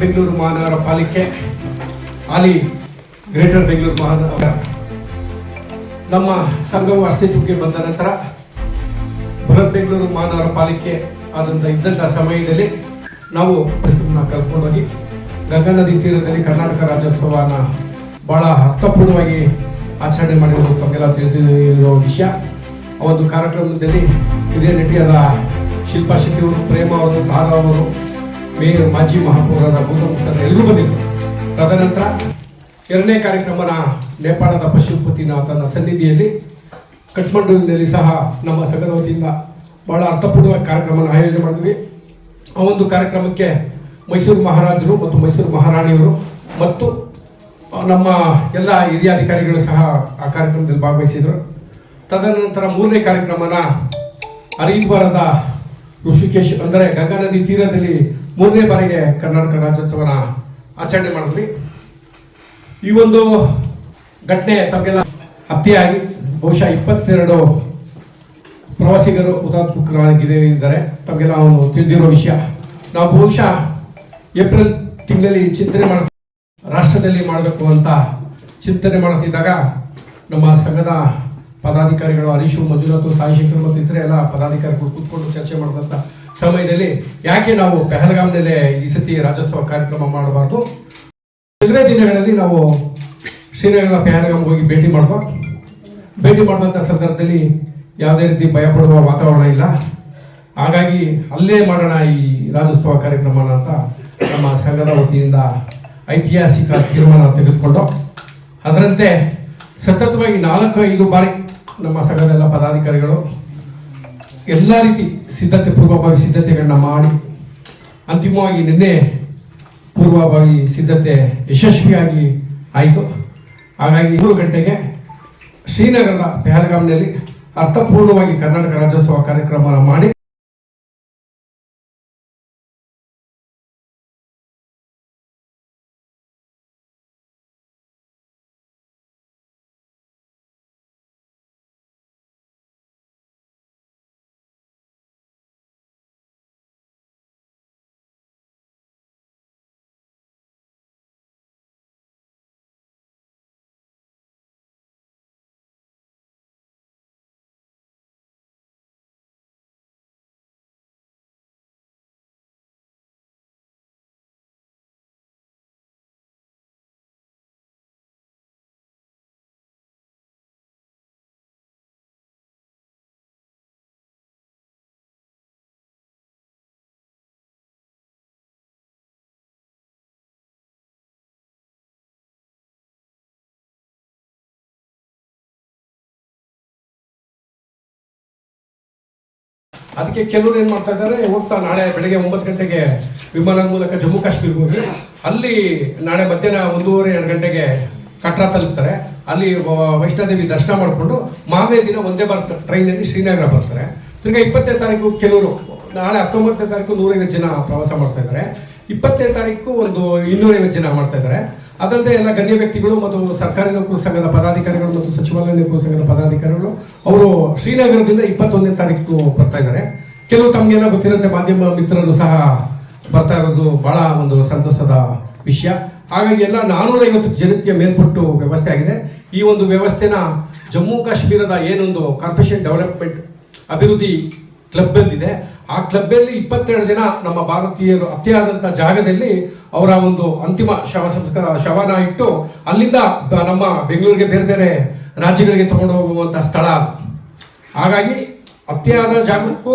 ಬೆಂಗಳೂರು ಮಹಾನಗರ ಪಾಲಿಕೆ ಅಲ್ಲಿ ಗ್ರೇಟರ್ ಬೆಂಗಳೂರು ಮಹಾನಗರ. ನಮ್ಮ ಸಂಘವು ಅಸ್ತಿತ್ವಕ್ಕೆ ಬಂದ ನಂತರ ಬೃಹತ್ ಬೆಂಗಳೂರು ಮಹಾನಗರ ಪಾಲಿಕೆ ಆದಂಥ ಇದ್ದಂಥ ಸಮಯದಲ್ಲಿ ನಾವು ಕಲ್ತ್ಕೊಂಡೋಗಿ ಗಂಗಾ ನದಿ ತೀರದಲ್ಲಿ ಕರ್ನಾಟಕ ರಾಜ್ಯೋತ್ಸವನ ಬಹಳ ಅರ್ಥಪೂರ್ಣವಾಗಿ ಆಚರಣೆ ಮಾಡಿರೋದು ತಮಗೆಲ್ಲ ತಿಳಿದಿರೋ ವಿಷಯ. ಆ ಒಂದು ಕಾರ್ಯಕ್ರಮದಲ್ಲಿ ಹಿರಿಯ ನಟಿಯಾದ ಶಿಲ್ಪಾ ಶೆಟ್ಟಿ ಅವರು, ಪ್ರೇಮ ಅವರು ತಾರಾ ಅವರು ಮೇಯರ್ ಮಾಜಿ ಮಹಾಪೌರರ ಗೌತಮ್ ಸರ್ ಎಲ್ಲರೂ ಬಂದಿದ್ದರು ತದನಂತರ ಎರಡನೇ ಕಾರ್ಯಕ್ರಮನ ನೇಪಾಳದ ಪಶುಪತಿನಾಥನ ಸನ್ನಿಧಿಯಲ್ಲಿ ಕಠ್ಮಂಡುವಿನಲ್ಲಿ ಸಹ ನಮ್ಮ ಸಂಘದ ವತಿಯಿಂದ ಬಹಳ ಅರ್ಥಪೂರ್ಣ ಕಾರ್ಯಕ್ರಮನ ಆಯೋಜನೆ ಮಾಡಿದ್ವಿ. ಆ ಒಂದು ಕಾರ್ಯಕ್ರಮಕ್ಕೆ ಮೈಸೂರು ಮಹಾರಾಜರು ಮತ್ತು ಮೈಸೂರು ಮಹಾರಾಣಿಯವರು ಮತ್ತು ನಮ್ಮ ಎಲ್ಲ ಹಿರಿಯ ಅಧಿಕಾರಿಗಳು ಸಹ ಆ ಕಾರ್ಯಕ್ರಮದಲ್ಲಿ ಭಾಗವಹಿಸಿದರು. ತದನಂತರ ಮೂರನೇ ಕಾರ್ಯಕ್ರಮನ ಹರಿದ್ವಾರದ ಋಷಿಕೇಶ್ ಅಂದರೆ ಗಂಗಾ ನದಿ ತೀರದಲ್ಲಿ ಮೂರನೇ ಬಾರಿಗೆ ಕರ್ನಾಟಕ ರಾಜ್ಯೋತ್ಸವನ ಆಚರಣೆ ಮಾಡಿದ್ವಿ ಈ ಒಂದು ಘಟನೆ ತಮಗೆಲ್ಲ ಹತ್ಯೆಯಾಗಿ ಬಹುಶಃ ಇಪ್ಪತ್ತೆರಡು ಪ್ರವಾಸಿಗರು ಹುತಾತ್ಮಕರಾಗಿದ್ದಾರೆ ತಮಗೆಲ್ಲ ಅವನು ತಿಳಿದಿರೋ ವಿಷಯ. ನಾವು ಬಹುಶಃ ಏಪ್ರಿಲ್ ತಿಂಗಳಲ್ಲಿ ಚಿಂತನೆ ಮಾಡ ರಾಷ್ಟ್ರದಲ್ಲಿ ಮಾಡಬೇಕು ಅಂತ ಚಿಂತನೆ ಮಾಡ್ತಿದ್ದಾಗ ನಮ್ಮ ಸಂಘದ ಪದಾಧಿಕಾರಿಗಳು ಹರೀಶು ಮಂಜುನಾಥ್, ಸಾಯಿಶಂಕರ್ ಮತ್ತು ಇತರೆ ಎಲ್ಲ ಪದಾಧಿಕಾರಿಗಳು ಕೂತ್ಕೊಂಡು ಚರ್ಚೆ ಮಾಡಿದಂಥ ಸಮಯದಲ್ಲಿ ಯಾಕೆ ನಾವು ಪೆಹಲ್ಗಾಮ್ನಲ್ಲೇ ಈ ಸತಿ ರಾಜ್ಯೋತ್ಸವ ಕಾರ್ಯಕ್ರಮ ಮಾಡಬಾರ್ದು? ಕೆಲವೇ ದಿನಗಳಲ್ಲಿ ನಾವು ಶ್ರೀನಗರ ಪೆಹಲ್ಗಾಮ್ ಹೋಗಿ ಭೇಟಿ ಮಾಡುವ. ಭೇಟಿ ಮಾಡುವಂಥ ಸಂದರ್ಭದಲ್ಲಿ ಯಾವುದೇ ರೀತಿ ಭಯಪಡುವ ವಾತಾವರಣ ಇಲ್ಲ. ಹಾಗಾಗಿ ಅಲ್ಲೇ ಮಾಡೋಣ ಈ ರಾಜ್ಯೋತ್ಸವ ಕಾರ್ಯಕ್ರಮನ ಅಂತ ನಮ್ಮ ಸಂಘದ ವತಿಯಿಂದ ಐತಿಹಾಸಿಕ ತೀರ್ಮಾನ ತೆಗೆದುಕೊಂಡು. ಅದರಂತೆ ಸತತವಾಗಿ ನಾಲ್ಕು ಐದು ಬಾರಿ ನಮ್ಮ ಸಂಘದ ಎಲ್ಲ ಪದಾಧಿಕಾರಿಗಳು ಎಲ್ಲ ರೀತಿ ಸಿದ್ಧತೆ, ಪೂರ್ವಭಾವಿ ಸಿದ್ಧತೆಗಳನ್ನ ಮಾಡಿ, ಅಂತಿಮವಾಗಿ ನಿನ್ನೆ ಪೂರ್ವಭಾವಿ ಸಿದ್ಧತೆ ಯಶಸ್ವಿಯಾಗಿ ಆಯಿತು. ಹಾಗಾಗಿ ಮೂರು ಗಂಟೆಗೆ ಶ್ರೀನಗರದ ಪೆಹಲ್ಗಾಮ್ನಲ್ಲಿ ಅರ್ಥಪೂರ್ಣವಾಗಿ ಕರ್ನಾಟಕ ರಾಜ್ಯೋತ್ಸವ ಕಾರ್ಯಕ್ರಮ ಮಾಡಿ. ಅದಕ್ಕೆ ಕೆಲವರು ಏನು ಮಾಡ್ತಾ ಇದ್ದಾರೆ, ಹೋಗ್ತಾ ನಾಳೆ ಬೆಳಗ್ಗೆ ಒಂಬತ್ತು ಗಂಟೆಗೆ ವಿಮಾನದ ಮೂಲಕ ಜಮ್ಮು ಕಾಶ್ಮೀರ್ಗೆ ಹೋಗಿ, ಅಲ್ಲಿ ನಾಳೆ ಮಧ್ಯಾಹ್ನ ಒಂದೂವರೆ, ಎರಡು ಗಂಟೆಗೆ ಕಟ್ರಾ ತಲುಪ್ತಾರೆ. ಅಲ್ಲಿ ವೈಷ್ಣೋದೇವಿ ದರ್ಶನ ಮಾಡಿಕೊಂಡು ಮಾರನೇ ದಿನ ಒಂದೇ ಭಾರತ ಟ್ರೈನಲ್ಲಿ ಶ್ರೀನಗರ ಬರ್ತಾರೆ. ತಿರ್ಗಾ ಇಪ್ಪತ್ತನೇ ತಾರೀಕು ಕೆಲವರು, ನಾಳೆ ಹತ್ತೊಂಬತ್ತನೇ ತಾರೀಕು ನೂರೈವತ್ತು ಜನ ಪ್ರವಾಸ ಮಾಡ್ತಾ ಇದ್ದಾರೆ. ಇಪ್ಪತ್ತನೇ ತಾರೀಕು ಒಂದು ಇನ್ನೂರೈವತ್ತು ಜನ ಮಾಡ್ತಾ ಇದ್ದಾರೆ. ಅದಲ್ಲದೆ ಎಲ್ಲ ಗಣ್ಯ ವ್ಯಕ್ತಿಗಳು ಮತ್ತು ಸರ್ಕಾರಿ ನೌಕರು ಸಂಘದ ಪದಾಧಿಕಾರಿಗಳು ಮತ್ತು ಸಚಿವಾಲಯ ನೌಕರು ಸಂಘದ ಪದಾಧಿಕಾರಿಗಳು, ಅವರು ಶ್ರೀನಗರದಿಂದ ಇಪ್ಪತ್ತೊಂದನೇ ತಾರೀಕು ಬರ್ತಾ ಇದ್ದಾರೆ. ಕೆಲವು ತಮಗೆಲ್ಲ ಗೊತ್ತಿರಂತೆ ಮಾಧ್ಯಮ ಮಿತ್ರರು ಸಹ ಬರ್ತಾ ಇರೋದು ಬಹಳ ಒಂದು ಸಂತಸದ ವಿಷಯ. ಹಾಗಾಗಿ ಎಲ್ಲ ನಾನೂರೈವತ್ತು ಜನಕ್ಕೆ ಮೇಲ್ಪಟ್ಟು ವ್ಯವಸ್ಥೆ ಆಗಿದೆ. ಈ ಒಂದು ವ್ಯವಸ್ಥೆನ ಜಮ್ಮು ಕಾಶ್ಮೀರದ ಏನೊಂದು ಕಾರ್ಪೊರೇಷನ್ ಡೆವಲಪ್ಮೆಂಟ್ ಅಭಿವೃದ್ಧಿ ಕ್ಲಬ್ ಇದೆ ಆ ಕ್ಲಬ್ಬಲ್ಲಿ ಇಪ್ಪತ್ತೆರಡು ಜನ ನಮ್ಮ ಭಾರತೀಯರು ಹತ್ಯೆಯಾದಂಥ ಜಾಗದಲ್ಲಿ ಅವರ ಒಂದು ಅಂತಿಮ ಶವ ಸಂಸ್ಕಾರ ಶವನ ಇಟ್ಟು ಅಲ್ಲಿಂದ ನಮ್ಮ ಬೆಂಗಳೂರಿಗೆ ಬೇರೆ ಬೇರೆ ರಾಜ್ಯಗಳಿಗೆ ತಗೊಂಡು ಹೋಗುವಂಥ ಸ್ಥಳ. ಹಾಗಾಗಿ ಅತಿಯಾದ ಜಾಗಕ್ಕೂ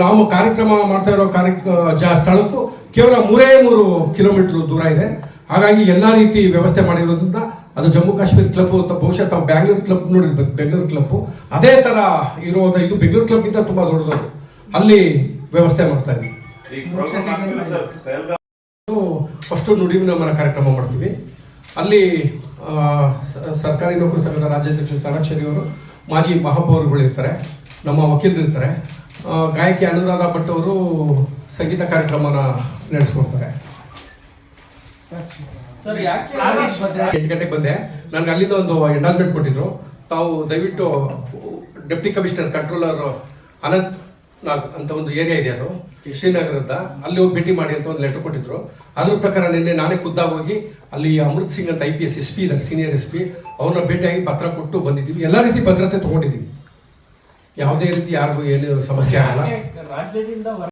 ನಾವು ಕಾರ್ಯಕ್ರಮ ಮಾಡ್ತಾ ಇರೋ ಕಾರ್ಯ ಜಾ ಸ್ಥಳಕ್ಕೂ ಕೇವಲ ಮೂರೇ ಮೂರು ಕಿಲೋಮೀಟರ್ ದೂರ ಇದೆ ಹಾಗಾಗಿ ಎಲ್ಲ ರೀತಿ ವ್ಯವಸ್ಥೆ ಮಾಡಿರೋದ್ರಿಂದ ಅದು ಜಮ್ಮು ಕಾಶ್ಮೀರ್ ಕ್ಲಬ್ ಅಂತ ಬಹುಶಃ ತಾವು ಬ್ಯಾಂಗ್ಳೂರ್ ಕ್ಲಬ್ ನೋಡಿರ್ಬೇಕು ಬೆಂಗಳೂರು ಕ್ಲಬ್ ಅದೇ ತರ ಇರುವಂತ ಇದು ಬೆಂಗಳೂರು ಕ್ಲಬ್ಗಿಂತ ತುಂಬಾ ದೊಡ್ಡದು ಅಲ್ಲಿ ವ್ಯವಸ್ಥೆ ಮಾಡ್ತಾ ಇದ್ದೀವಿ ಫಸ್ಟ್ ನುಡಿ ನುಡಿವಿನಮನ ಕಾರ್ಯಕ್ರಮ ಮಾಡ್ತೀವಿ. ಅಲ್ಲಿ ಆ, ಸರ್ಕಾರಿ ನೌಕರ ಸಂಘದ ರಾಜ್ಯಾಧ್ಯಕ್ಷ ಸಾರಾಕ್ಷರಿ ಅವರು ಮಾಜಿ ಮಹಾಪೌರಗಳು ಇರ್ತಾರೆ. ನಮ್ಮ ವಕೀಲರಿರ್ತಾರೆ ಆ, ಗಾಯಕಿ ಅನುರಾಧ ಭಟ್ ಅವರು ಸಂಗೀತ ಕಾರ್ಯಕ್ರಮನ ನಡೆಸ್ಕೊಡ್ತಾರೆ. ಸರ್, ಯಾಕೆ ಎಂಟು ಗಂಟೆಗೆ ಬಂದೆ. ನನಗೆ ಅಲ್ಲಿಂದ ಒಂದು ಎಂಡಾಸ್ಮೆಂಟ್ ಕೊಟ್ಟಿದ್ರು. ತಾವು ದಯವಿಟ್ಟು deputy commissioner, controller Anant Nag ಅಂತ ಒಂದು ಏರಿಯಾ ಇದೆ ಅದು ಶ್ರೀನಗರದ ಅಲ್ಲಿ ಹೋಗಿ ಭೇಟಿ ಮಾಡಿ ಅಂತ ಒಂದು ಲೆಟರ್ ಕೊಟ್ಟಿದ್ರು. ಅದ್ರ ಪ್ರಕಾರ ನಿನ್ನೆ ನಾನೇ ಖುದ್ದಾಗ ಹೋಗಿ ಅಲ್ಲಿ ಅಮೃತ್ ಸಿಂಗ್ ಅಂತ I P S S P ಇದ್ದಾರೆ ಸೀನಿಯರ್ ಎಸ್ ಪಿ ಅವ್ರನ್ನ ಭೇಟಿಯಾಗಿ ಪತ್ರ ಕೊಟ್ಟು ಬಂದಿದ್ದೀವಿ. ಎಲ್ಲ ರೀತಿ ಭದ್ರತೆ ತಗೊಂಡಿದ್ದೀವಿ. ಯಾವುದೇ ರೀತಿ ಯಾರಿಗೂ ಏನು ಸಮಸ್ಯೆ ಆಗಲ್ಲ. ರಾಜ್ಯದಿಂದ